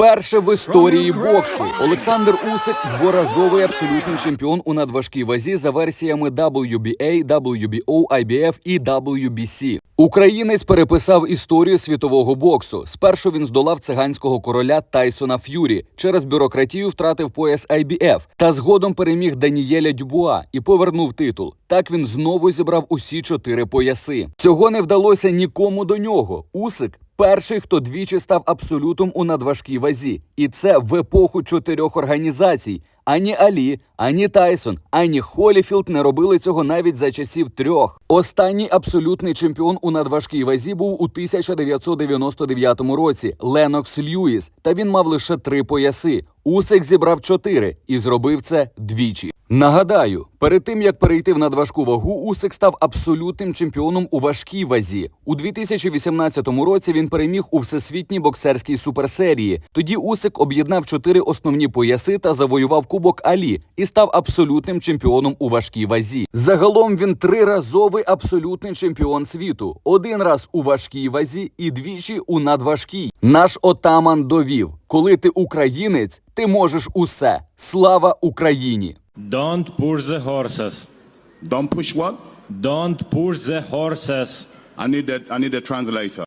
Вперше в історії боксу Олександр Усик дворазовий абсолютний чемпіон у надважкій вазі за версіями WBA, WBO, IBF і WBC. Українець переписав історію світового боксу. Спершу він здолав циганського короля Тайсона Ф'юрі. Через бюрократію втратив пояс IBF. Та згодом переміг Данієля Дюбуа і повернув титул. Так він знову зібрав усі чотири пояси. Цього не вдалося нікому до нього. Усик перший, хто двічі став абсолютом у надважкій вазі, і це в епоху чотирьох організацій. Ані Алі, ані Тайсон, ані Холіфілд не робили цього навіть за часів трьох. Останній абсолютний чемпіон у надважкій вазі був у 1999 році Ленокс Льюіс, та він мав лише три пояси. Усик зібрав чотири і зробив це двічі. Нагадаю, перед тим як перейти в надважку вагу, Усик став абсолютним чемпіоном у важкій вазі. У 2018 році він переміг у всесвітній боксерській суперсерії. Тоді Усик об'єднав чотири основні пояси та завоював Кубок Алі і став абсолютним чемпіоном у важкій вазі. Загалом він триразовий абсолютний чемпіон світу. Один раз у важкій вазі і двічі у надважкій. Наш отаман довів: коли ти українець, ти можеш усе. Слава Україні! Don't push the horses. Don't push what? Don't push the horses. I need that. I need a translator.